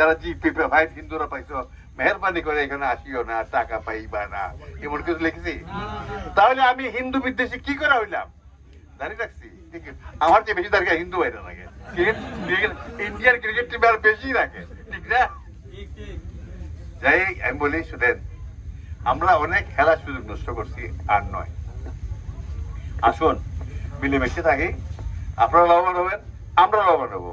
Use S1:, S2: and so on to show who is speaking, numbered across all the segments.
S1: যারা GP five হিন্দুরা পাইছো। মেহরবানি করে এখানে আসিও না, টাকা পাইবা না। এমন কিছু লিখেছি? তাহলে আমি হিন্দু বিদ্বেষী কি করে হইলাম? দাঁড়িয়ে রাখছি আমার বেশি দাঁড়িয়ে হিন্দু বাইরে লাগে। ক্রিকেট টিমে আর বেশি রাখে ঠিক না? যাই আমি বলি, শুনেন, আমরা অনেক খেলার সুযোগ নষ্ট করছি, আর নয়। আসুন, মিলেমিশে থাকি। আপনারা লাভবান হবেন আমরা লাভবান হব।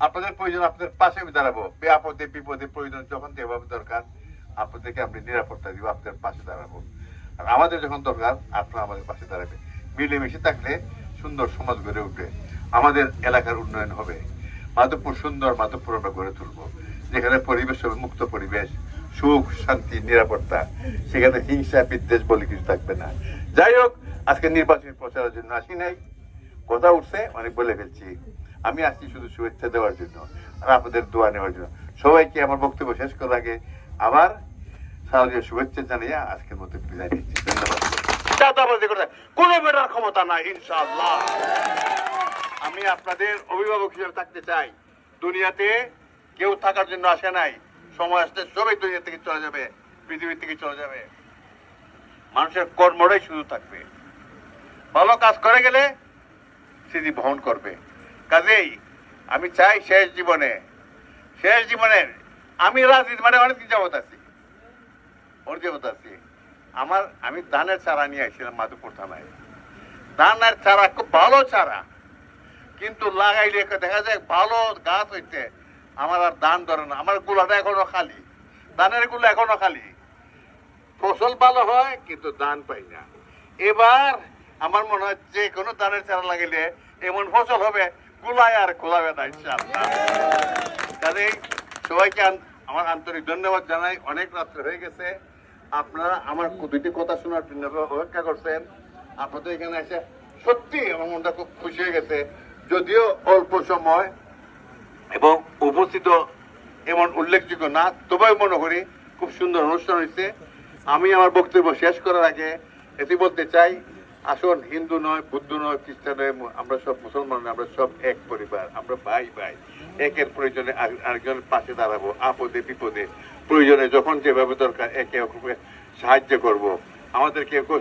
S1: আপনাদের প্রয়োজন, আপনাদের পাশে আমি দাঁড়াবো। আপদে বিপদে, প্রয়োজন যখন যেভাবে দরকার, আপনাদেরকে আমি নিরাপত্তা দিব, আপনাদের পাশে দাঁড়াবো। আর আমাদের যখন দরকার, আপনারা আমাদের পাশে দাঁড়াবে মিলেমিশে থাকলে সুন্দর সমাজ গড়ে উঠবে। আমাদের এলাকার উন্নয়ন হবে। মাধবপুর সুন্দর মাধবপুর আমরা গড়ে তুলবো। যেখানে পরিবেশ হবে মুক্ত পরিবেশ, সুখ, শান্তি, নিরাপত্তা। সেখানে হিংসা, বিদ্বেষ বলে কিছু থাকবে না। যাই হোক, আজকে নির্বাচনী প্রচারের জন্য আসি নাই। কথা উঠছে, অনেক বলে ফেলছি। আমি আসছি শুধু শুভেচ্ছা দেওয়ার জন্য আর আপনাদের দোয়া নেওয়ার জন্য। সবাইকে আমার বক্তব্য শেষ করার আগে আবার শারদীয় শুভেচ্ছা জানিয়ে আজকের মতো বিদায় নিচ্ছি। ধন্যবাদ। কোনো বেটার ক্ষমতা নাই, ইনশাআল্লাহ। আমি আপনাদের অভিভাবক হিসেবে থাকতে চাই। দুনিয়াতে কেউ থাকার জন্য আসে নাই। সময় আসতে সবাই দুনিয়া থেকে চলে যাবে, পৃথিবী থেকে চলে যাবে। মানুষের কর্মটাই শুধু থাকবে। ভালো কাজ করে গেলে স্মৃতি বহন করবে। কাজেই আমি চাই শেষ জীবনে, শেষ জীবনের আমি রাজনীতি মানে অনেকদিন যাবত আছি ওর যাবত আছি। আমার, আমি ধানের চারা নিয়ে আসছিলাম মাধুপুর থানায়। ধানের চারা খুব ভালো চারা, কিন্তু লাগাইলে দেখা যায় ভালো গাছ হইতে আমার আর ধান ধরে না। আমার গুলাটা এখনও খালি ধানেরগুলো এখনও খালি। ফসল ভালো হয়, কিন্তু ধান পাই না। এবার আমার মনে হয় যে কোনো ধানের চারা লাগাইলে এমন ফসল হবে গুলায় আর খোলাবে না, ইনশাআল্লাহ। কাজেই সবাইকে আমার আন্তরিক ধন্যবাদ জানাই। অনেক রাত্রে হয়ে গেছে। আপনারা আমার দুটি কথা শোনার জন্য অপেক্ষা করছেন। আপনাদের এখানে এসে সত্যি আমার মনটা খুব খুশি হয়ে গেছে। যদিও অল্প সময় এবং উপস্থিত এমন উল্লেখযোগ্য না, তবে মনে করি খুব সুন্দর অনুষ্ঠান হয়েছে। আমি আমার বক্তব্য শেষ করার আগে এটি বলতে চাই আসুন, হিন্দু নয়, বৌদ্ধ নয়, খ্রিস্টান নয় আমরা সব মুসলমান, আমরা সব এক পরিবার, আমরা ভাই ভাই। একের প্রয়োজনে আরেক- আরেকজনের পাশে দাঁড়াবো, আপদে, বিপদে। প্রয়োজনে যখন যেভাবে দরকার, একে অপরকে সাহায্য করব। আমাদেরকে কেউ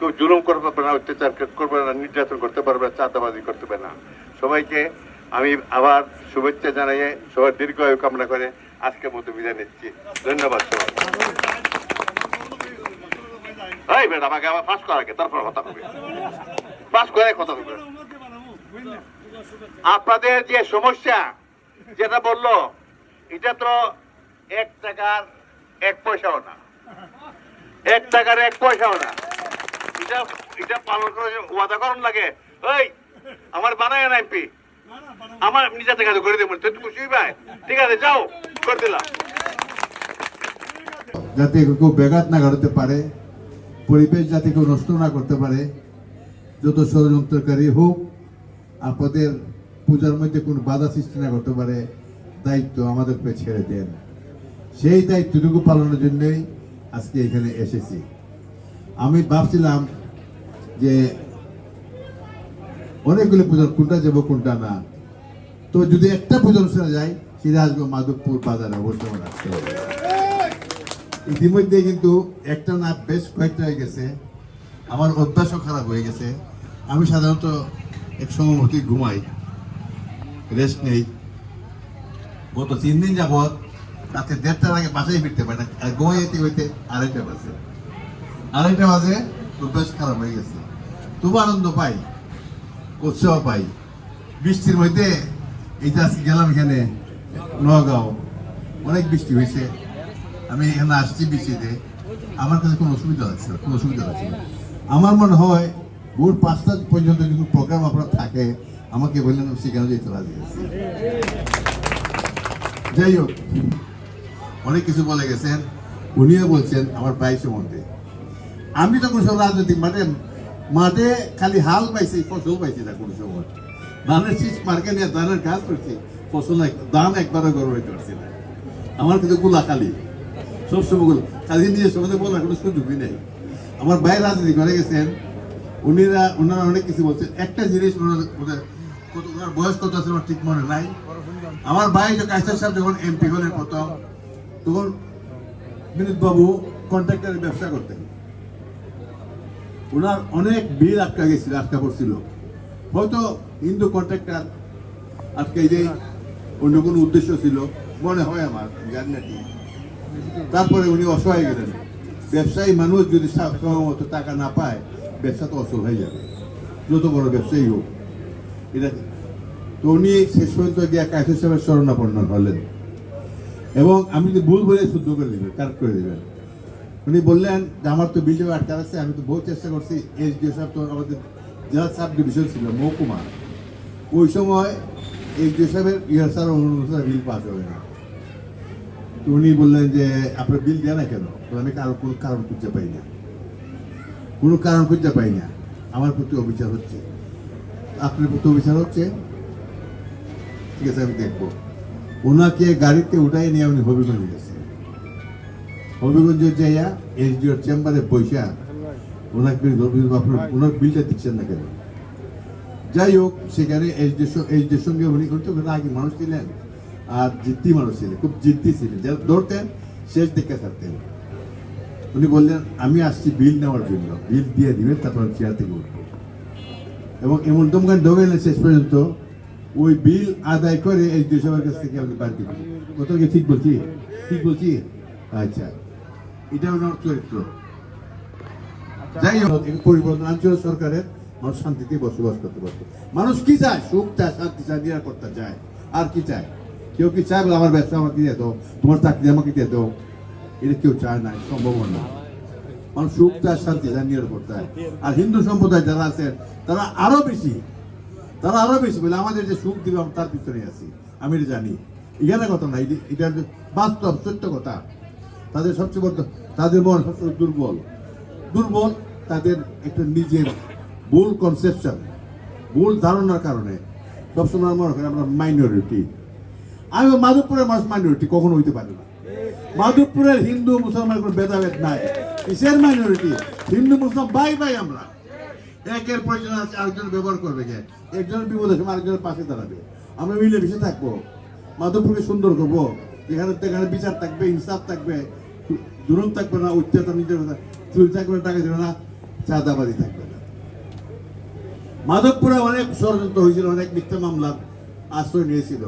S1: কেউ জুলুম করতে পারবে না, অত্যাচার করবে না, নির্যাতন করতে পারবে না, চাঁদাবাজি করতে পারবে না। সবাইকে আমি আবার শুভেচ্ছা জানাইয়ে সবার দীর্ঘ আয়ু কামনা করে আজকের মতো বিদায় নিচ্ছি। ধন্যবাদ সবাই এই বেটা, আমাকে আবার পাস আগে তারপর কথা হবে পাস করে কথা হবে আপনাদের যে সমস্যা, যেটা বলল, এটা তো এক টাকার এক পয়সাও না। এক টাকার এক পয়সাও না। এটা এটা পালন করে ওয়াদা করুন লাগে। ওই আমার বানায় না এমপি। আমার নিজে থেকে তো করে দেবো, তুই খুশি ভাই ঠিক আছে, যাও, করে দিলাম।
S2: যাতে কেউ ব্যাঘাত না ঘটাতে পারে। পরিবেশ যাতে কেউ নষ্ট না করতে পারে, যত ষড়যন্ত্রকারী হোক, আপনাদের পূজার মধ্যে কোনো বাধা সৃষ্টি না করতে পারে, দায়িত্ব আমাদের উপরে ছেড়ে দেন। সেই দায়িত্বটুকু পালনের জন্যই আজকে এখানে এসেছি। আমি ভাবছিলাম যে অনেকগুলো পূজা কোনটা যাব কোনটা না। তো যদি একটা পূজা অনুষ্ঠানে যাই, সেটা আসবে মাধবপুর বাজারে, অবশ্যই আসতে হবে। ইতিমধ্যে কিন্তু একটা না বেশ কয়েকটা হয়ে গেছে। আমার অভ্যাসও খারাপ হয়ে গেছে। আমি সাধারণত এক সময় মতোই ঘুমাই রেস্ট নেই। গত তিন দিন যাবৎ রাতে দেড়টার আগে বাসায় ফিরতে পারে না, আর ঘুমাই যেতে হইতে আড়াইটা বাজে। আড়াইটা বাজে, অভ্যাস খারাপ হয়ে গেছে। তবু আনন্দ পাই, উৎসাহ পাই। বৃষ্টির মধ্যে এইটা আজকে গেলাম এখানে, নগাঁও, অনেক বৃষ্টি হয়েছে। আমি এখানে আসছি বৃষ্টিতে আমার কাছে কোনো অসুবিধা হচ্ছে না, কোনো অসুবিধা হচ্ছে না। আমার মনে হয় ভোর পাঁচটা পর্যন্ত কিন্তু প্রোগ্রাম আপনার থাকে আমাকে বললেন সেখানে যেতে রাজি যাই হোক অনেক কিছু বলে গেছেন। উনিও বলছেন আমার ভাই সম্বন্ধে আমি তো কোনো সময় রাজনৈতিক মাঠে মাঠে খালি হাল পাইছি ফসল পাইছি না কোনো সময়। ধানের শীষ মার্কে নিয়ে ধানের কাজ করছি ফসল ধান একবারও গর্ব পারছি না। আমার কিন্তু গুলা খালি সবসময়গুলো কাজে নিজের সঙ্গে বলার কোনো সুযোগই নেই। আমার ভাই রাজনীতি করে গেছেন, উনিরা, ওনারা অনেক কিছু বলছেন একটা জিনিস ওনার বয়স কত আছে ঠিক মনে নাই।
S1: আমার ভাই কাইসার সাহেব যখন এমপি হলেন প্রথম, তখন বিনোদ বাবু কন্ট্রাক্টরের ব্যবসা করতেন। ওনার অনেক বিল আটকা গেছিল, আটকা পড়ছিল। হয়তো হিন্দু কন্ট্রাক্টর আজকে যে অন্য কোনো উদ্দেশ্য ছিল। মনে হয় আমার জানি না। তারপরে উনি অসহায় গেলেন। ব্যবসায়ী মানুষ যদি সা- সময়মতো টাকা না পায়, ব্যবসা তো অসহ হয়ে যাবে। যত বড় ব্যবসায়ী হোক। এটা তো উনি শেষ পর্যন্ত গিয়ে কায়সের সাহেবের শরণাপন্ন হলেন। এবং আমি যদি ভুল বলে শুদ্ধ করে দিবেন কারেক্ট করে দিবেন। উনি বললেন, যে আমার তো বিল আটকা আছে, আমি তো বহু চেষ্টা করছি। এসডিও সাহেব তো আমাদের জেলা সাব ডিভিশন ছিল, মহকুমা। ওই সময় এসডিও সাহেবের ইহার অনুসারে বিল পাস হবে না। উনি বললেন যে, আপনার বিল দেয় না কেন? আমি কারও, কোনো কারণ খুঁজে পাই না। কোনো কারণ খুঁজে পাই না। আমার প্রতি অবিচার হচ্ছে। আপনার প্রতি অবিচার হচ্ছে? ঠিক আছে, আমি দেখব। ওনাকে গাড়িতে উঠাই নিয়ে উনি হবিগঞ্জ গেছেন। হবিগঞ্জ যাইয়া এসডিওর চেম্বারে বৈশা ওনাকে আপনার, ওনার বিলটা দিচ্ছেন না কেন? যাই হোক, সেখানে এইচডির সঙ্গে উনি উনি তো আগে মানুষ ছিলেন। আর জিদ্দি মানুষ ছিলেন, খুব জিদ্দি ছিলেন। যারা ধরতেন, শেষ দেখে থাকতেন উনি বললেন, আমি আসছি বিল নেওয়ার জন্য। বিল দিয়ে দিবেন, তারপর চেয়ার থেকে উঠবো। এবং এমন দমকান ঢোকেলেন শেষ পর্যন্ত ওই বিল আদায় করে এইচডি সবার কাছ থেকে আমাকে বাড়তি কত কি ঠিক বলছি? ঠিক বলছি? আচ্ছা। এটা ওনার চরিত্র। যাই হোক, এই পরিবর্তন আঞ্চলিক সরকারের মানুষ শান্তিতে বসবাস করতে পারতো। মানুষ কি চায়? সুখ চায়, শান্তি চায়, নিরাপত্তা চায়। আর কি চায়? কেউ কি চায় বলে, আমার ব্যবসা আমাকে দিয়ে দাও, তোমার চাকরি আমাকে দিয়ে দাও এটা কেউ চায় না সম্ভব না। মানুষ সুখ চায়, শান্তি চায় নিরাপত্তা চায়। আর হিন্দু সম্প্রদায় যারা আছেন তারা আরও বেশি, তারা আরও বেশি বলে, আমাদের যে সুখ দিবে, আমরা তার পিছনে আছি। আমি এটা জানি। এখানে কথা না এটা- বাস্তব, সত্য কথা। তাদের সবচেয়ে বড় তাদের মন সবচেয়ে দুর্বল। দুর্বল তাদের একটা নিজের ভুল কনসেপশন ভুল ধারণার কারণে। সবসময় মনে করি আমরা মাইনরিটি আমি মাধবপুরের মানুষ মাইনরিটি কখনো হইতে পারে না। মাধবপুরের হিন্দু, মুসলমান কোনো ভেদাভেদ নাই। কিসের মাইনরিটি হিন্দু, মুসলমান বাই বাই আমরা। একের প্রয়োজন আছে আরেকজন ব্যবহার করবে কে? একজনের বিপদের সময় আরেকজনের পাশে দাঁড়াবে। আমরা মিলে মিশে থাকব। মাধবপুরকে সুন্দর করব। যেখানে যেখানে বিচার থাকবে, ইনসাফ থাকবে দুরম থাকবে না, অত্যাচার নিজের কথা চুরি থাকবে না, টাকা দেবে না, চাঁদাবাজি থাকবে না। মাধবপুরে অনেক ষড়যন্ত্র হয়েছিল, অনেক মিথ্যা মামলা আশ্রয় নিয়েছিল।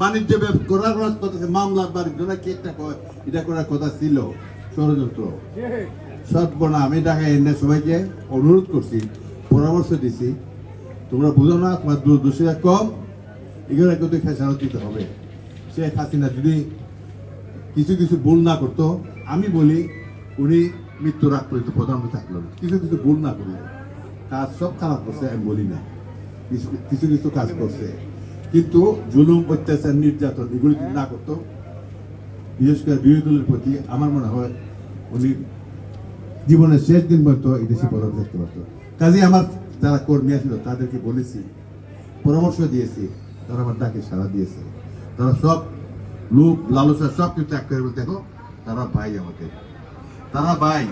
S1: বাণিজ্য করার কথা ছিল, মামলা বাণিজ্য। না কি একটা এটা করার কথা ছিল ষড়যন্ত্র। সর্বনা আমি ঢাকায় এনে সবাইকে অনুরোধ করছি পরামর্শ দিছি। তোমরা বুঝো না তোমার দোষীরা কম। এগুলো কিন্তু খেসারত দিতে হবে। শেখ হাসিনা যদি কিছু কিছু ভুল না করতো আমি বলি উনি মৃত্যুর আগ পর্যন্ত প্রধানমন্ত্রী থাকল কিছু কিছু ভুল না করলে কাজ সব খারাপ করছে আমি বলি না। কিছু কিছু কাজ করছে। কিন্তু জুলুম অত্যাচার নির্যাতন এগুলি না করতো। বিশেষ করে বিরোধী দলের প্রতি আমার মনে হয় উনি জীবনের শেষ দিন পর্যন্ত এই দেশে প্রধান থাকতে পারতো। কাজে আমার যারা কর্মী ছিল তাদেরকে বলেছি, পরামর্শ দিয়েছি, তারা আমার ডাকে সাড়া দিয়েছে। তারা সব লোক লালসা সব কিছু ত্যাগ করে দেখো, তারা ভাই আমাদের তারা ভাই।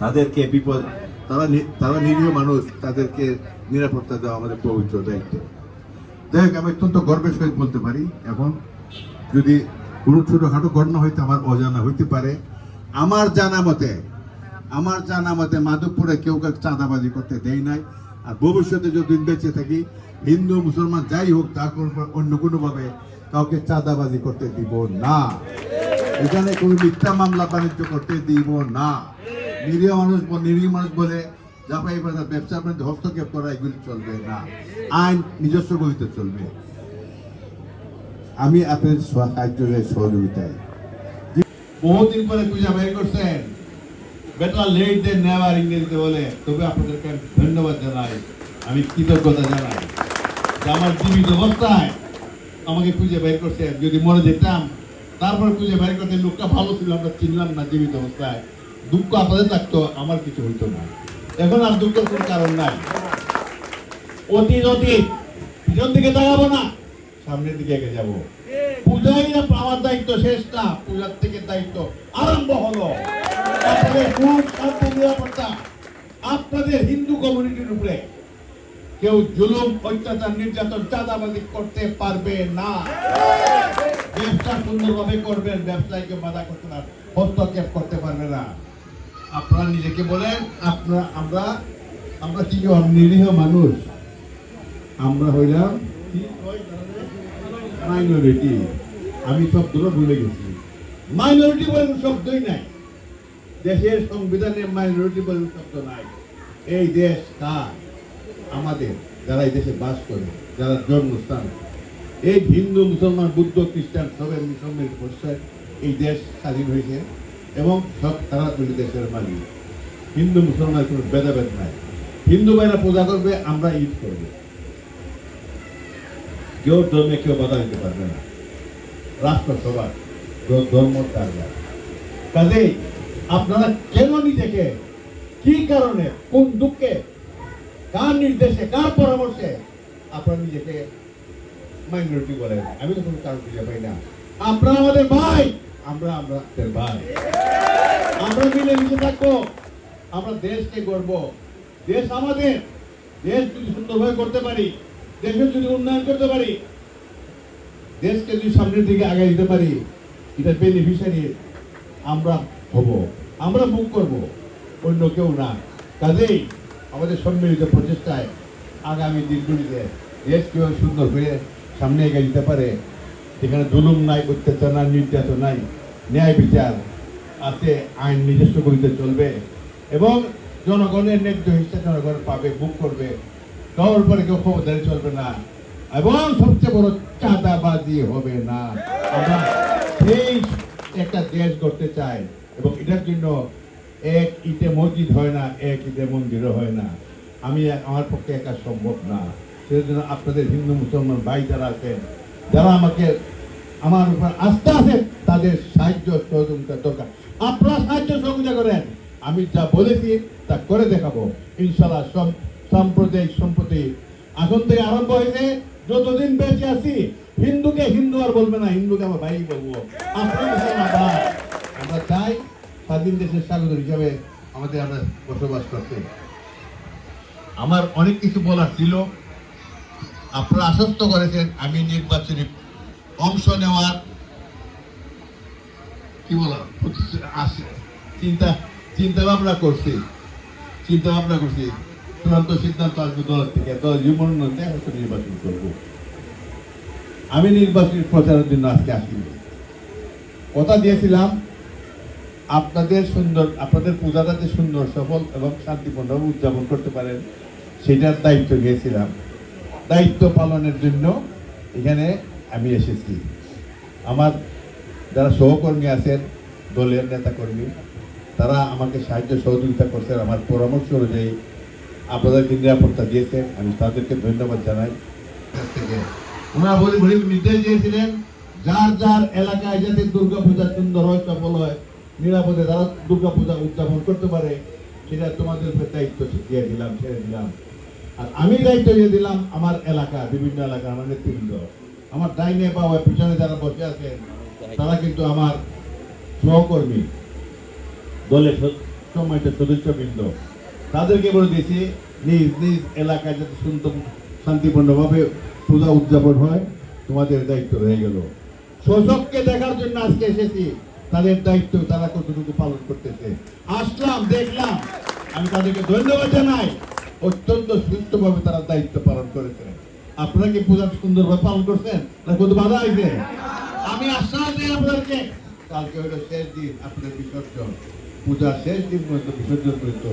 S1: তাদেরকে বিপদ, তারা তারা নিরীহ মানুষ, তাদেরকে নিরাপত্তা দেওয়া আমাদের পবিত্র দায়িত্ব। হোক আমি অত্যন্ত গর্বের সহিত বলতে পারি, এখন যদি কোনো ছোটোখাটো ঘটনা হইতে আমার অজানা হইতে পারে। আমার জানা মতে, আমার জানা মতে মাধবপুরে কেউ কেউ চাঁদাবাজি করতে দেয় নাই। আর ভবিষ্যতে যদি বেঁচে থাকি, হিন্দু, মুসলমান যাই হোক কোনো অন্য কোনোভাবে কাউকে চাঁদাবাজি করতে দিব না। এখানে কোনো মিথ্যা মামলা বাণিজ্য করতে দিব না। নিরীহ মানুষ নিরীহ মানুষ বলে জাপাই বাজার ব্যবসার মধ্যে হস্তক্ষেপ করা এগুলি চলবে না। আইন নিজস্ব গতিতে চলবে। আমি আপনার সাহায্য সহযোগিতায়। বহুদিন পরে পূজা করছেন। লেট দেন নেভার ইংরেজিতে বলে, তবে আপনাদেরকে ধন্যবাদ জানাই। আমি কৃতজ্ঞতা জানাই। যে আমার জীবিত অবস্থায় আমাকে খুঁজে বের করছে যদি মরে যেতাম, তারপর খুঁজে বের করতে লোকটা ভালো ছিল, আমরা চিনলাম না জীবিত অবস্থায়। দুঃখ আপনাদের থাকতো, আমার কিছু হইতো না। এখন আর দুঃখের কোনো কারণ নাই। অতীত অতীত পিছন দিকে তাকাবো না, সামনের দিকে এগিয়ে যাব। আমার দায়িত্ব শেষ না, পূজার থেকে দায়িত্ব আরম্ভ হলো। আপনাদের সুখ শান্তি, নিরাপত্তা। আপনাদের হিন্দু কমিউনিটির উপরে কেউ জুলুম, অত্যাচার, নির্যাতন, চাঁদাবাজি করতে পারবে না। ব্যবসা সুন্দরভাবে করবেন ব্যবসায় কেউ বাধা করতে না, হস্তক্ষেপ করতে পারবে না। আপনারা নিজেকে বলেন, আপনারা, আমরা আমরা কি নিরীহ মানুষ? আমরা হইলাম মাইনরিটি আমি শব্দটা ভুলে গেছি। মাইনরিটি বলে কোনো শব্দই নাই। দেশের সংবিধানে মাইনরিটি বলে কোনো শব্দ নাই। এই দেশ কার? আমাদের, যারা এই দেশে বাস করে, যারা জন্মস্থান। এই হিন্দু, মুসলমান, বুদ্ধ, খ্রিস্টান সবাই সম্মিলিত পরিচয় এই দেশ স্বাধীন হয়েছে। এবং সব তারা মিলে দেশের মালিক। হিন্দু মুসলমানের কোনো ভেদাভেদ নাই। হিন্দু ভাইরা পূজা করবে, আমরা ঈদ করব। কেউ ধর্মে কেউ বাধা দিতে পারবে না। রাষ্ট্র সবার ধর্ম তার কাজেই আপনারা কেন নিজেকে, কি কারণে, কোন দুঃখে, কার নির্দেশে, কার পরামর্শে আপনারা নিজেকে মাইনরিটি বলেন আমি তো কোনো কারণ খুঁজে পাই না। আপনারা আমাদের ভাই আমরা আমাদের ভাই। আমরা মিলে মিশে থাকব। আমরা দেশকে গর্ব দেশ আমাদের। দেশ যদি সুন্দরভাবে করতে পারি দেশের যদি উন্নয়ন করতে পারি, দেশকে যদি সামনের দিকে আগে দিতে পারি, এটা বেনিফিশিয়ারি আমরা হব। আমরা মুখ করব, অন্য কেউ না। কাজেই আমাদের সম্মিলিত প্রচেষ্টায় আগামী দিনগুলিতে দেশ কীভাবে সুন্দর হয়ে সামনে এগিয়ে দিতে পারে যেখানে দুলুম নাই, অত্যাচার নাই, নির্যাতন নাই, ন্যায় বিচার আছে, আইন নিজস্ব গতিতে চলবে এবং জনগণের ন্যায্য হিসেবে জনগণ পাবে বুক করবে। কারোর পরে কেউ খবরদারি চলবে না এবং সবচেয়ে বড় চাঁদাবাজি হবে না। আমরা সেই একটা দেশ করতে চাই এবং এটার জন্য এক ইটে মসজিদ হয় না, এক ইটে মন্দিরও হয় না। আমি আমার পক্ষে একা সম্ভব না। সেই জন্য আপনাদের হিন্দু, মুসলমান ভাই যারা আছেন, যারা আমাকে, আমার উপর আস্থা আছে, তাদের সাহায্য সহযোগিতা দরকার। আপনারা সাহায্য সহযোগিতা করেন। আমি যা বলেছি, তা করে দেখাবো। ইনশাল্লাহ সম- সাম্প্রদায়িক সম্পত্তি এখন থেকে আরম্ভ হয়েছে। যতদিন বেঁচে আছি, হিন্দুকে হিন্দু আর বলবে না, হিন্দুকে আমার ভাই বলব। আমরা চাই স্বাধীন দেশের স্বাগত হিসাবে আমাদের আমরা বসবাস করতে। আমার অনেক কিছু বলার ছিল। আপনারা আশ্বস্ত করেছেন আমি নির্বাচনী অংশ নেওয়ার কি বলা আস- চিন্তা চিন্তা ভাবনা করছি। চিন্তা ভাবনা করছি, চূড়ান্ত সিদ্ধান্ত আসবে দলের থেকে। দল জীবন হয়তো নির্বাচন করব। আমি নির্বাচনী প্রচারের জন্য আজকে আসিনি। কথা দিয়েছিলাম, আপনাদের সুন্দর, আপনাদের পূজাটা যে সুন্দর, সফল এবং শান্তিপূর্ণভাবে উদযাপন করতে পারেন, সেটার দায়িত্ব নিয়েছিলাম। দায়িত্ব পালনের জন্য এখানে আমি এসেছি। আমার যারা সহকর্মী আছেন দলের নেতাকর্মী, তারা আমাকে সাহায্য সহযোগিতা করছেন আমার পরামর্শ অনুযায়ী আপনাদেরকে নিরাপত্তা দিয়েছেন, আমি তাদেরকে ধন্যবাদ জানাই। থেকে ওনারা বলি বলি নির্দেশ দিয়েছিলেন, যার যার এলাকায় যাতে দুর্গা পূজা সুন্দর হয় সফল হয় নিরাপদে তারা দুর্গা পূজা উদযাপন করতে পারে, সেটা তোমাদের দায়িত্ব দিয়ে দিলাম, ছেড়ে দিলাম। আর আমি দায়িত্ব দিয়ে দিলাম আমার এলাকা, বিভিন্ন এলাকা আমার নেতৃবৃন্দ। আমার ডাইনে বাবা পিছনে যারা বসে আছেন তারা কিন্তু আমার সহকর্মী। দলের স- সম্মানিত সদস্যবৃন্দ তাদেরকে বলে দিয়েছি নিজ নিজ এলাকায় যাতে সুন্দর শান্তিপূর্ণভাবে পূজা উদযাপন হয় তোমাদের দায়িত্ব রয়ে গেল। শোষককে দেখার জন্য আজকে এসেছি তাদের দায়িত্ব তারা কতটুকু পালন করতেছে। আসলাম দেখলাম আমি তাদেরকে ধন্যবাদ জানাই অত্যন্ত সুস্থভাবে তারা দায়িত্ব পালন করেছে। আপনারা কি পূজা সুন্দরভাবে পালন করছেন? না কত বাধা হয়েছে? আমি আশ্বাস দিই আপনাদেরকে। কালকে হলো শেষ দিন, আপনাদের বিসর্জন। পূজার শেষ দিন পর্যন্ত বিসর্জন পর্যন্ত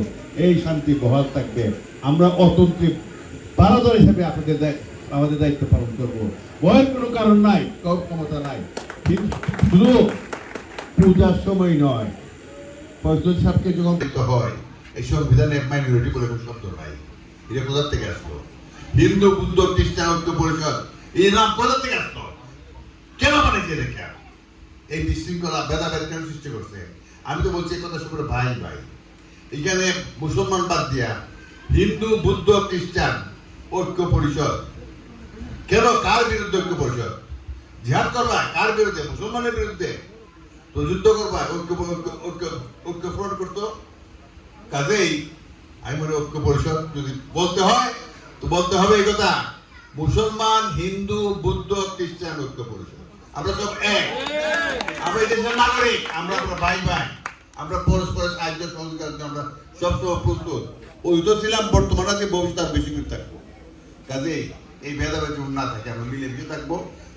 S1: এই শান্তি বহাল থাকবে। আমরা অতন্ত্রী বারাদার হিসেবে আপনাদের আমাদের দায়িত্ব পালন করব। ভয়ের কোনো কারণ নাই কারোর ক্ষমতা নাই। শুধু পূজার সময় নয় ফজল সাহেবকে যখন
S3: তো হয়, এই সংবিধানে মাইনরিটি বলে কোনো শব্দ নাই। এটা কোথার থেকে আসলো? হিন্দু, বুদ্ধ, খ্রিস্টান, ঐক্য, পরিষদ, এই নাম কোথা থেকে আসলো? বানিয়েছে এটা এই বিশৃঙ্খলা, ভেদাভেদ কেন সৃষ্টি করছে? আমি তো বলছি, এই কথা সকলে ভাই ভাই। এখানে মুসলমান বাদ দিয়া হিন্দু, বুদ্ধ, খ্রিস্টান, ঐক্য পরিষদ। কেন? কার বিরুদ্ধে ঐক্য পরিষদ? জিহাদ করবা? কার বিরুদ্ধে? মুসলমানের বিরুদ্ধে? তো যুদ্ধ করবা? ঐক্য ঐক্য ঐক্য পূরণ করতো? কাজেই আমি মনে ঐক্য পরিষদ যদি বলতে হয়,
S4: তো বলতে হবে এই কথা। মুসলমান, হিন্দু, বুদ্ধ, খ্রিস্টান ঐক্য পরিষদ। আমরা সব এক। আমরা দেশের নাগরিক, আমরা আমরা ভাই ভাই, আমরা পরস্পরের সাহায্য সহযোগিতার আমরা সবসময় প্রস্তুত। ওই তো ছিলাম, বর্তমানে আছে, ভবিষ্যৎ বেশি করে থাকব। কাজে এই ভেদাভেদ না থাকে, আমরা মিলেমিশে থাকব।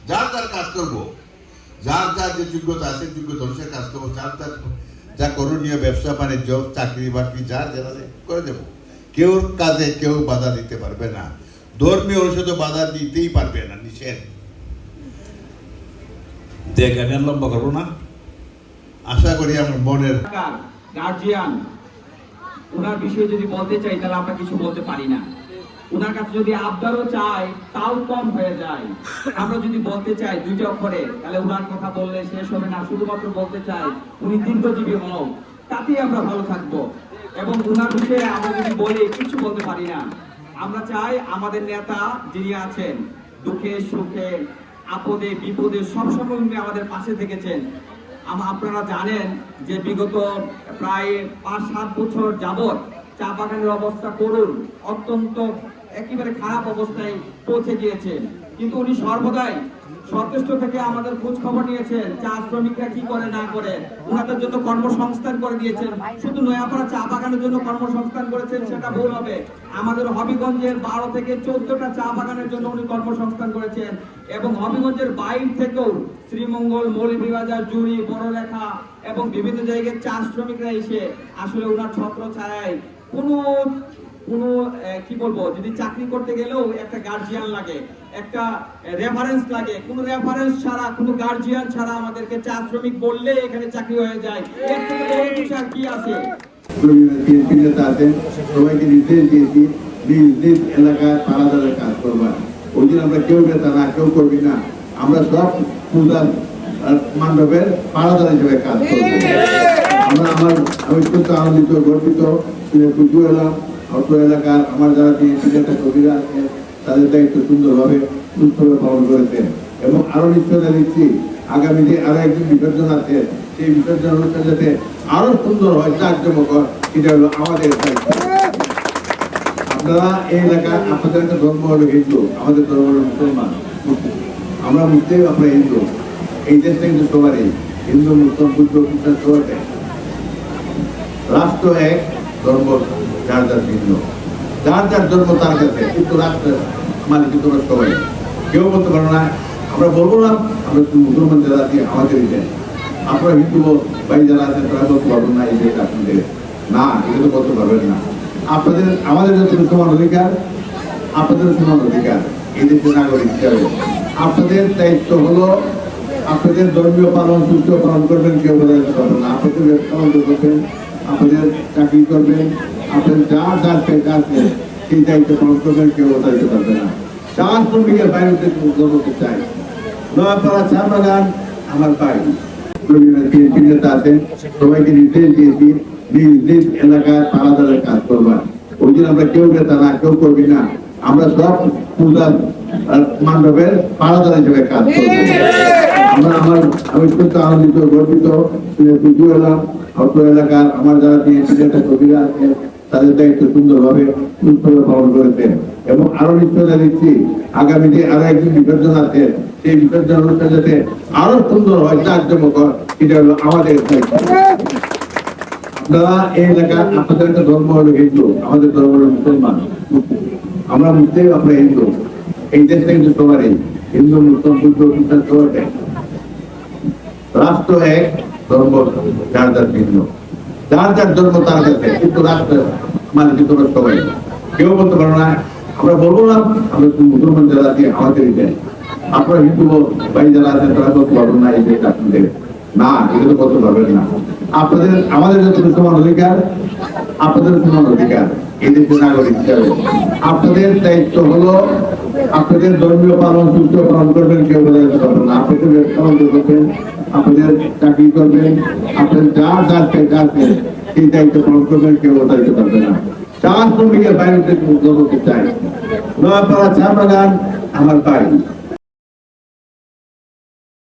S4: যার যার কাজ করব, যার যার যে যোগ্যতা আছে যোগ্যতা অনুসারে কাজ করব, যার যার যা করণীয়, ব্যবসা, বাণিজ্য, চাকরি বাকরি, যার যার করে দেবো। কেউ কাজে কেউ বাধা দিতে পারবে না। ধর্মীয় অনুষদে বাধা দিতেই পারবে না, নিষেধ। দেখ আমি আর লম্বা করব না। আশা করি আমার মনের
S5: গার্জিয়ান ওনার বিষয়ে যদি বলতে চাই, তাহলে আমরা কিছু বলতে পারি না। ওনার কাছে যদি আবদারও চাই, তাও কম হয়ে যায়। আমরা যদি বলতে চাই দুইটা অক্ষরে, তাহলে ওনার কথা বললে শেষ হবে না। শুধুমাত্র বলতে চাই, উনি দীর্ঘজীবী হন। তাতেই আমরা ভালো থাকব। এবং ওনার বিষয়ে আমরা যদি বলি, কিছু বলতে পারি না। আমরা চাই আমাদের নেতা যিনি আছেন, দুঃখে সুখে আপদে, বিপদে সবসময় উনি আমাদের পাশে থেকেছেন। আপনারা জানেন যে বিগত প্রায় পাঁচ সাত বছর যাবৎ চা বাগানের অবস্থা করুন, অত্যন্ত একেবারে খারাপ অবস্থায় পৌঁছে গিয়েছে কিন্তু উনি সর্বদাই সচেষ্ট থেকে আমাদের খোঁজ খবর নিয়েছেন, চা শ্রমিকরা কি করে, না করে। ওনাদের জন্য কর্মসংস্থান করে দিয়েছেন। শুধু নয়াপাড়া চা বাগানের জন্য কর্মসংস্থান করেছেন, সেটা ভুল হবে। আমাদের হবিগঞ্জের বারো থেকে চোদ্দটা চা বাগানের জন্য উনি কর্মসংস্থান করেছেন এবং হবিগঞ্জের বাইর থেকেও শ্রীমঙ্গল, মৌলভীবাজার, জুড়ি, বড়লেখা এবং বিভিন্ন জায়গায় চা শ্রমিকরা এসে আসলে ওনার ছত্র ছায় কোনো কোনো কি বলব, যদি চাকরি করতে গেলেও একটা গার্জিয়ান লাগে, একটা রেফারেন্স লাগে, কোনো রেফারেন্স ছাড়া, কোনো গার্জিয়ান ছাড়া আমাদেরকে চা শ্রমিক বললে এখানে চাকরি হয়ে যায়। এর থেকে বড় কিছু আর কি আছে?
S1: সবাইকে নির্দেশ দিয়েছি এলাকায় কাজ ওই দিন আমরা কেউ নেতা না, কেউ করবি না, আমরা সব পাড়াদার হিসেবে কাজ করব। আমরা আমার, আমি অত্যন্ত আনন্দিত, গর্বিত পুজো এলাম অত এলাকার আমার যারা নেতা কবিরা আছে, তাদের দায়িত্ব সুন্দরভাবে সুস্থভাবে পালন করেছেন। এবং আরও নিশ্চয়তা দিচ্ছি, আগামী যে আরও একজন বিসর্জন আছে, সেই বিসর্জন অনুষ্ঠান যাতে আরও সুন্দর হয় হয় এটা হলো আমাদের দায়িত্ব। আপনারা এই এলাকায় আপনাদের একটা ধর্ম হলো হিন্দু, আমাদের ধর্ম হলো মুসলমান আমরা মুসলিম, আমরা হিন্দু। এই দেশটা কিন্তু সবারই, হিন্দু, মুসলিম, বুদ্ধ, খ্রিস্টান সবারই। রাষ্ট্র এক ধর্ম, যার যার ভিন্ন। যার যার ধর্ম তার কাছে, কিন্তু রাষ্ট্রের মালিক কিন্তু আমরা সবাই। কেউ বলতে পারো না, আমরা বলব না, আমরা মুসলমান যারা আছি আমাদের দেশ। আপনারা হিন্দু ভাই যারা আছেন তারা বলতে পারবেন না, এই দেশ আপনাদের না, এটা তো বলতে পারবেন না। আপনাদের, আমাদের যত সমান অধিকার, আপনাদের সমান অধিকার, এই দেশের নাগরিক হিসাবে। আপনাদের দায়িত্ব হলো, আপনাদের ধর্মীয় পালন সুস্থ পালন করবেন, কেউ বলে পারবেন না। আপনাদের বাণিজ্য করবেন আপনাদের চাকরি করবেন আপনাদের যা যা পেশা আছে সেই দায়িত্ব পালন করবেন কেউ দিতে পারবে না। চা শ্রমিকের বাইরে করতে চাই। নয়াপাড়া চা আমার বাড়ি সবাইকে নির্দেশ এলাকায় পাড়াদারের কাজ করবার। ওই দিন আমরা কেউ নেতা কেউ করবি না আমরা সব আহ, মণ্ডপের পাড়াদার হিসেবে কাজ করব। আমরা আমার আমি অত্যন্ত আনন্দিত, গর্বিত। পুজো এলাম অত এলাকার আমার যারা নেতা কবিরা আছেন তাদের দায়িত্ব সুন্দরভাবে সুস্থভাবে পালন করেছেন এবং আরও নিশ্চয়তা দিচ্ছি, আগামী যে আরও একজন বিসর্জন আছে, সেই বিসর্জন অনুষ্ঠান যাতে আরও সুন্দর হয় জাঁকজমক হয় এটা হলো আমাদের আপনারা এই এলাকার আপনাদের একটা ধর্ম হলো হিন্দু, আমাদের ধর্ম হলো মুসলমান। আমরা মুসলিম, আমরা হিন্দু। এই দেশটা কিন্তু সবারই। হিন্দু মুসলিম বুদ্ধ, খ্রিস্টান সবারই। রাষ্ট্র এক ধর্ম, যার যার ভিন্ন। যার যার ধর্ম, তার কাছে কিন্তু রাষ্ট্র মানে কিন্তু সবাই। কেউ বলতে পারো না, আমরা বলব না, আমরা মুসলমান যারা আছি আমাদের দেশ। আপনারা হিন্দু ভাই যারা আছেন, তারা বলতে পারবেন না, এই দেশ আপনাদের। না এটা তো বলতে পারবেন না। আপনাদের, আমাদের যত সমান অধিকার, আপনাদের সমান অধিকার। এই দেশের নাগরিক হিসাবে। আপনাদের দায়িত্ব হলো, আপনাদের ধর্মীয় পালন, সুস্থ পালন করবেন, কেউ বলে দিতে পারবেন না। আপনাদের বাণিজ্য করবেন। আপনাদের চাকরি করবেন আপনার যা যা পেশা আছে সেই দায়িত্ব পালন করবেন, কেউ দায়িত্ব পারবে না। চার শ্রমিকের বাইরে চাই। নয়াপাড়া চা বাগান আমার বাড়ি।